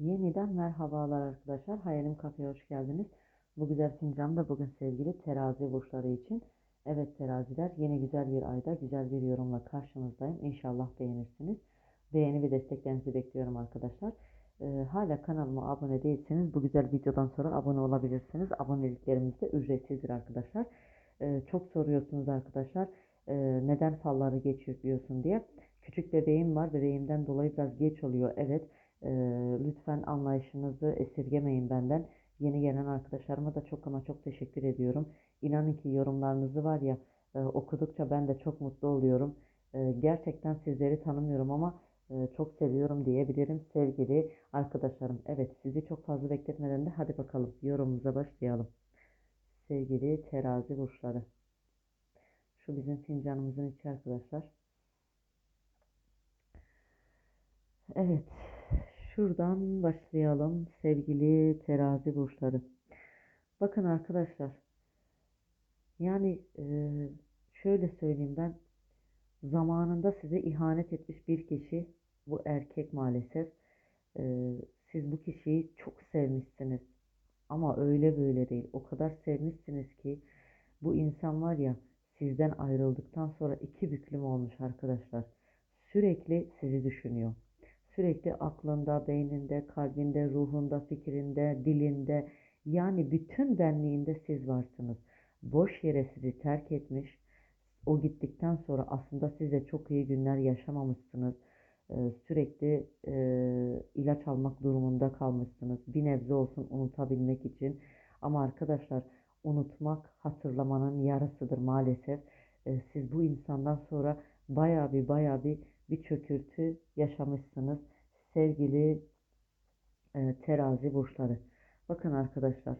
Yeniden merhabalar arkadaşlar. Hayalim Kafe'ye hoş geldiniz. Bu güzel fincan da bugün sevgili terazi burçları için. Evet teraziler yeni güzel bir ayda güzel bir yorumla karşınızdayım. İnşallah beğenirsiniz. Beğeni ve desteklerinizi bekliyorum arkadaşlar. Ee, hala kanalıma abone değilseniz bu güzel videodan sonra abone olabilirsiniz. Aboneliklerimiz de ücretsizdir arkadaşlar. Ee, çok soruyorsunuz arkadaşlar. Ee, neden falları geç yüklüyorsun diye. Küçük bebeğim var. Bebeğimden dolayı biraz geç oluyor. Evet. E, lütfen anlayışınızı esirgemeyin benden. Yeni gelen arkadaşlarıma da çok ama çok teşekkür ediyorum. İnanın ki yorumlarınızı var ya e, okudukça ben de çok mutlu oluyorum. E, gerçekten sizleri tanımıyorum ama e, çok seviyorum diyebilirim sevgili arkadaşlarım. Evet sizi çok fazla bekletmeden de hadi bakalım yorumumuza başlayalım. Sevgili terazi burçları. Şu bizim fincanımızın içi arkadaşlar. Evet Şuradan başlayalım sevgili terazi burçları. Bakın arkadaşlar. Yani e, şöyle söyleyeyim ben. Zamanında size ihanet etmiş bir kişi bu erkek maalesef. E, siz bu kişiyi çok sevmişsiniz. Ama öyle böyle değil. O kadar sevmişsiniz ki bu insan var ya sizden ayrıldıktan sonra iki büklüm olmuş arkadaşlar. Sürekli sizi düşünüyor sürekli aklında, beyninde, kalbinde, ruhunda, fikrinde, dilinde yani bütün benliğinde siz varsınız. Boş yere sizi terk etmiş. O gittikten sonra aslında siz de çok iyi günler yaşamamışsınız. Ee, sürekli e, ilaç almak durumunda kalmışsınız. Bir nebze olsun unutabilmek için. Ama arkadaşlar unutmak hatırlamanın yarısıdır maalesef. Ee, siz bu insandan sonra baya bir baya bir bir çökürtü yaşamışsınız sevgili e, terazi burçları. Bakın arkadaşlar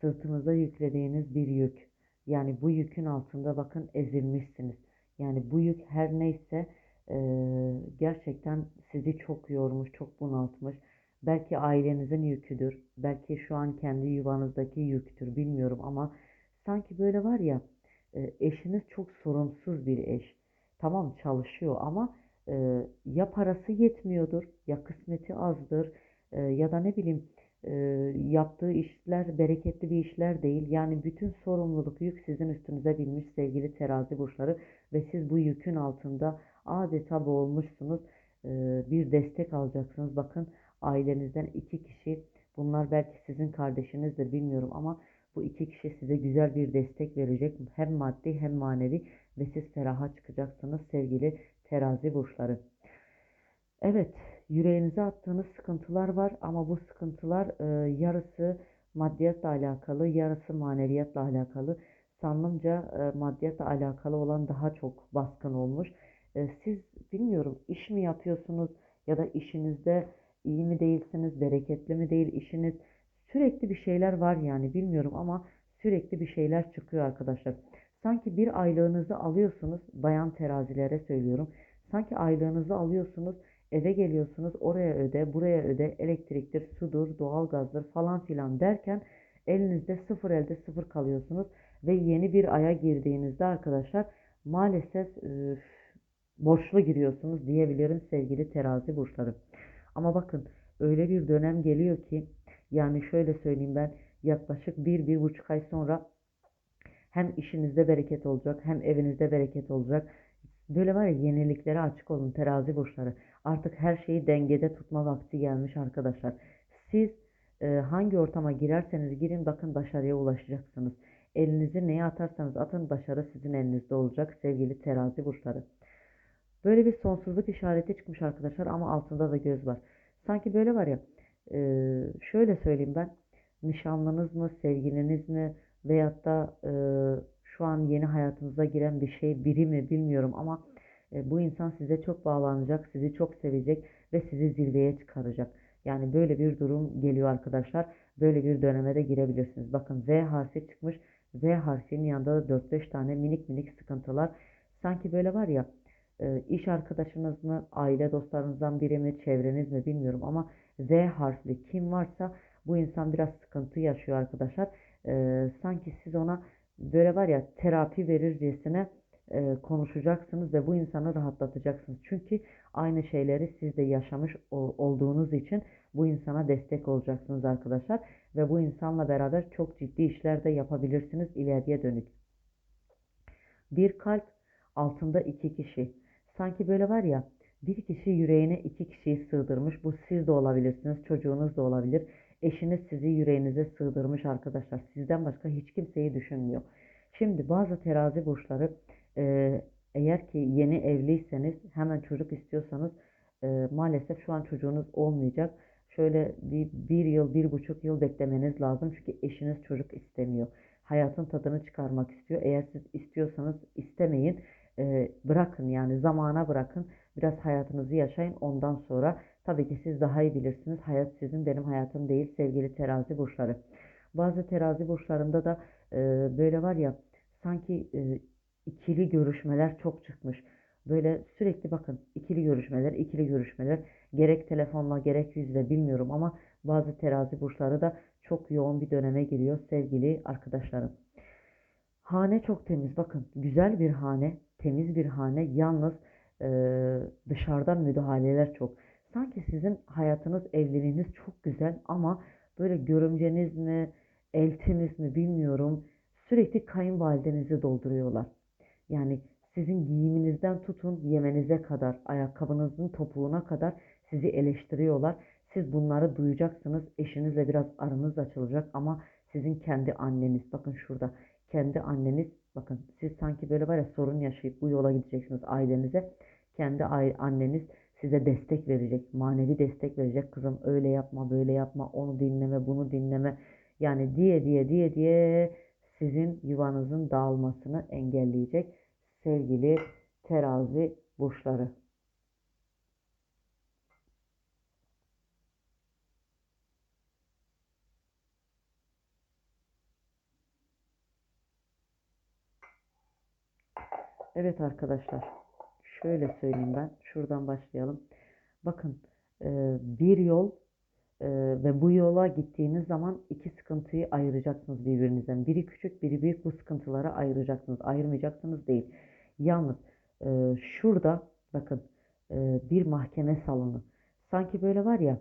sırtınıza yüklediğiniz bir yük. Yani bu yükün altında bakın ezilmişsiniz. Yani bu yük her neyse e, gerçekten sizi çok yormuş, çok bunaltmış. Belki ailenizin yüküdür. Belki şu an kendi yuvanızdaki yüktür bilmiyorum ama sanki böyle var ya e, eşiniz çok sorumsuz bir eş. Tamam çalışıyor ama e, ya parası yetmiyordur, ya kısmeti azdır, e, ya da ne bileyim e, yaptığı işler bereketli bir işler değil. Yani bütün sorumluluk yük sizin üstünüze binmiş sevgili terazi burçları ve siz bu yükün altında adeta boğulmuşsunuz. E, bir destek alacaksınız. Bakın ailenizden iki kişi bunlar belki sizin kardeşinizdir bilmiyorum ama bu iki kişi size güzel bir destek verecek. Hem maddi hem manevi ve siz feraha çıkacaksınız sevgili terazi burçları. Evet, yüreğinize attığınız sıkıntılar var ama bu sıkıntılar e, yarısı maddiyatla alakalı, yarısı maneviyatla alakalı. Sanlımca e, maddiyatla alakalı olan daha çok baskın olmuş. E, siz bilmiyorum iş mi yapıyorsunuz ya da işinizde iyi mi değilsiniz, bereketli mi değil işiniz. Sürekli bir şeyler var yani bilmiyorum ama sürekli bir şeyler çıkıyor arkadaşlar. Sanki bir aylığınızı alıyorsunuz, bayan terazilere söylüyorum. Sanki aylığınızı alıyorsunuz, eve geliyorsunuz, oraya öde, buraya öde, elektriktir, sudur, doğalgazdır falan filan derken elinizde sıfır elde sıfır kalıyorsunuz. Ve yeni bir aya girdiğinizde arkadaşlar maalesef e, borçlu giriyorsunuz diyebilirim sevgili terazi burçları. Ama bakın öyle bir dönem geliyor ki yani şöyle söyleyeyim ben yaklaşık bir, bir buçuk ay sonra hem işinizde bereket olacak hem evinizde bereket olacak. Böyle var ya yeniliklere açık olun terazi burçları. Artık her şeyi dengede tutma vakti gelmiş arkadaşlar. Siz e, hangi ortama girerseniz girin bakın başarıya ulaşacaksınız. Elinizi neye atarsanız atın başarı sizin elinizde olacak sevgili terazi burçları. Böyle bir sonsuzluk işareti çıkmış arkadaşlar ama altında da göz var. Sanki böyle var ya e, şöyle söyleyeyim ben nişanlınız mı sevgiliniz mi veyahut da e, şu an yeni hayatınıza giren bir şey biri mi bilmiyorum ama e, bu insan size çok bağlanacak, sizi çok sevecek ve sizi zirveye çıkaracak. Yani böyle bir durum geliyor arkadaşlar. Böyle bir döneme de girebilirsiniz. Bakın V harfi çıkmış. V harfinin yanında da 4-5 tane minik minik sıkıntılar. Sanki böyle var ya e, iş arkadaşınız mı, aile dostlarınızdan biri mi, çevreniz mi bilmiyorum ama V harfli kim varsa bu insan biraz sıkıntı yaşıyor arkadaşlar e, sanki siz ona böyle var ya terapi verircesine e, konuşacaksınız ve bu insanı rahatlatacaksınız. Çünkü aynı şeyleri siz de yaşamış o, olduğunuz için Bu insana destek olacaksınız arkadaşlar ve bu insanla beraber çok ciddi işler de yapabilirsiniz ileriye dönük. Bir kalp altında iki kişi. Sanki böyle var ya bir kişi yüreğine iki kişiyi sığdırmış. Bu siz de olabilirsiniz, çocuğunuz da olabilir. Eşiniz sizi yüreğinize sığdırmış arkadaşlar. Sizden başka hiç kimseyi düşünmüyor. Şimdi bazı terazi burçları e, eğer ki yeni evliyseniz hemen çocuk istiyorsanız e, maalesef şu an çocuğunuz olmayacak. Şöyle bir, bir yıl, bir buçuk yıl beklemeniz lazım. Çünkü eşiniz çocuk istemiyor. Hayatın tadını çıkarmak istiyor. Eğer siz istiyorsanız istemeyin. E, bırakın yani zamana bırakın. Biraz hayatınızı yaşayın. Ondan sonra tabii ki siz daha iyi bilirsiniz. Hayat sizin, benim hayatım değil sevgili terazi burçları. Bazı terazi burçlarında da e, böyle var ya sanki e, ikili görüşmeler çok çıkmış. Böyle sürekli bakın ikili görüşmeler, ikili görüşmeler gerek telefonla gerek yüzle bilmiyorum ama bazı terazi burçları da çok yoğun bir döneme giriyor sevgili arkadaşlarım. Hane çok temiz bakın güzel bir hane, temiz bir hane yalnız e, dışarıdan müdahaleler çok. Sanki sizin hayatınız, evliliğiniz çok güzel ama böyle görümceniz mi, eltiniz mi bilmiyorum sürekli kayınvalidenizi dolduruyorlar. Yani sizin giyiminizden tutun yemenize kadar, ayakkabınızın topuğuna kadar sizi eleştiriyorlar. Siz bunları duyacaksınız. Eşinizle biraz aranız açılacak ama sizin kendi anneniz, bakın şurada, kendi anneniz, bakın siz sanki böyle var ya sorun yaşayıp bu yola gideceksiniz ailenize. Kendi anneniz size destek verecek, manevi destek verecek. Kızım öyle yapma, böyle yapma, onu dinleme, bunu dinleme. Yani diye diye diye diye sizin yuvanızın dağılmasını engelleyecek sevgili terazi burçları. Evet arkadaşlar. Şöyle söyleyeyim ben. Şuradan başlayalım. Bakın bir yol ve bu yola gittiğiniz zaman iki sıkıntıyı ayıracaksınız birbirinizden. Biri küçük, biri büyük bu sıkıntıları ayıracaksınız. Ayırmayacaksınız değil. Yalnız e, şurada bakın e, bir mahkeme salonu. Sanki böyle var ya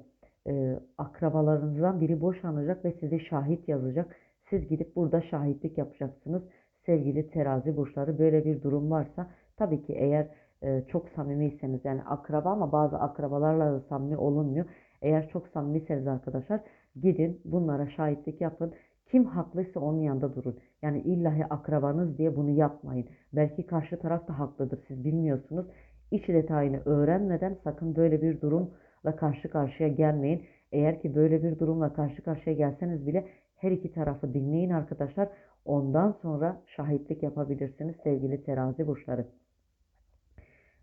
e, akrabalarınızdan biri boşanacak ve size şahit yazacak. Siz gidip burada şahitlik yapacaksınız. Sevgili terazi burçları böyle bir durum varsa tabii ki eğer e, çok samimiyseniz yani akraba ama bazı akrabalarla da samimi olunmuyor. Eğer çok samimiyseniz arkadaşlar gidin bunlara şahitlik yapın. Kim haklıysa onun yanında durun. Yani illahi akrabanız diye bunu yapmayın. Belki karşı taraf da haklıdır siz bilmiyorsunuz. İç detayını öğrenmeden sakın böyle bir durumla karşı karşıya gelmeyin. Eğer ki böyle bir durumla karşı karşıya gelseniz bile her iki tarafı dinleyin arkadaşlar. Ondan sonra şahitlik yapabilirsiniz sevgili terazi burçları.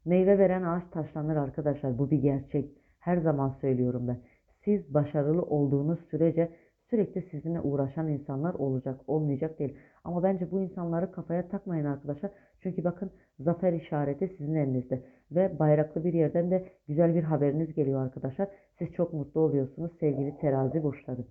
Meyve veren ağaç taşlanır arkadaşlar. Bu bir gerçek. Her zaman söylüyorum ben. Siz başarılı olduğunuz sürece sürekli sizinle uğraşan insanlar olacak, olmayacak değil. Ama bence bu insanları kafaya takmayın arkadaşlar. Çünkü bakın zafer işareti sizin elinizde. Ve bayraklı bir yerden de güzel bir haberiniz geliyor arkadaşlar. Siz çok mutlu oluyorsunuz sevgili terazi burçları.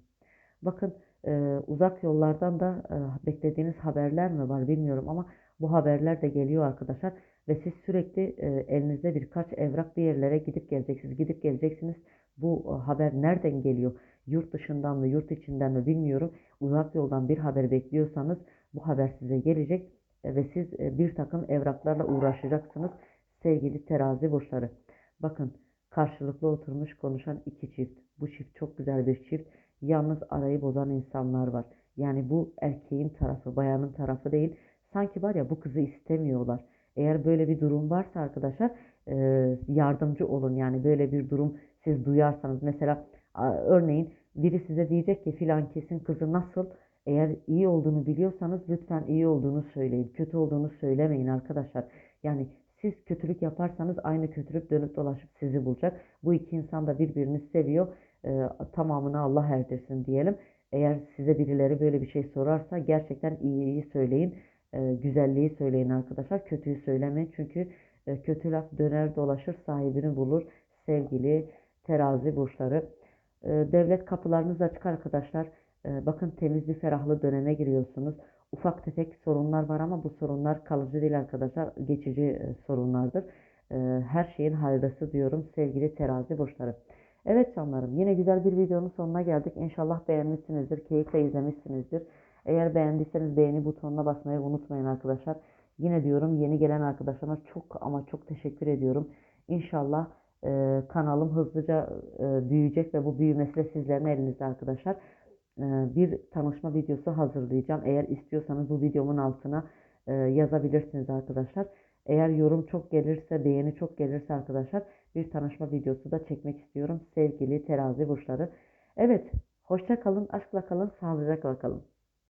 Bakın e, uzak yollardan da e, beklediğiniz haberler mi var bilmiyorum ama bu haberler de geliyor arkadaşlar. Ve siz sürekli e, elinizde birkaç evrak bir yerlere gidip geleceksiniz. Gidip geleceksiniz. Bu e, haber nereden geliyor? Yurt dışından mı, yurt içinden mi bilmiyorum. Uzak yoldan bir haber bekliyorsanız bu haber size gelecek e, ve siz e, bir takım evraklarla uğraşacaksınız sevgili terazi burçları. Bakın karşılıklı oturmuş konuşan iki çift. Bu çift çok güzel bir çift. Yalnız arayı bozan insanlar var. Yani bu erkeğin tarafı, bayanın tarafı değil. Sanki var ya bu kızı istemiyorlar. Eğer böyle bir durum varsa arkadaşlar e, yardımcı olun. Yani böyle bir durum siz duyarsanız mesela örneğin biri size diyecek ki filan kesin kızı nasıl eğer iyi olduğunu biliyorsanız lütfen iyi olduğunu söyleyin. Kötü olduğunu söylemeyin arkadaşlar. Yani siz kötülük yaparsanız aynı kötülük dönüp dolaşıp sizi bulacak. Bu iki insan da birbirini seviyor. E, tamamını Allah erdirsin diyelim. Eğer size birileri böyle bir şey sorarsa gerçekten iyiyi söyleyin. E, güzelliği söyleyin arkadaşlar. Kötüyü söylemeyin. Çünkü e, kötü laf döner dolaşır sahibini bulur. Sevgili terazi burçları. E, devlet kapılarınız açık arkadaşlar. E, bakın temiz bir ferahlı döneme giriyorsunuz. Ufak tefek sorunlar var ama bu sorunlar kalıcı değil arkadaşlar. Geçici e, sorunlardır. Her şeyin hayırlısı diyorum sevgili terazi burçları. Evet canlarım yine güzel bir videonun sonuna geldik. İnşallah beğenmişsinizdir, keyifle izlemişsinizdir. Eğer beğendiyseniz beğeni butonuna basmayı unutmayın arkadaşlar. Yine diyorum yeni gelen arkadaşlarıma çok ama çok teşekkür ediyorum. İnşallah e, kanalım hızlıca e, büyüyecek ve bu büyümesi de sizlerin elinizde arkadaşlar. E, bir tanışma videosu hazırlayacağım. Eğer istiyorsanız bu videomun altına e, yazabilirsiniz arkadaşlar. Eğer yorum çok gelirse, beğeni çok gelirse arkadaşlar bir tanışma videosu da çekmek istiyorum. Sevgili terazi burçları. Evet, hoşça kalın, aşkla kalın, sağlıcakla kalın.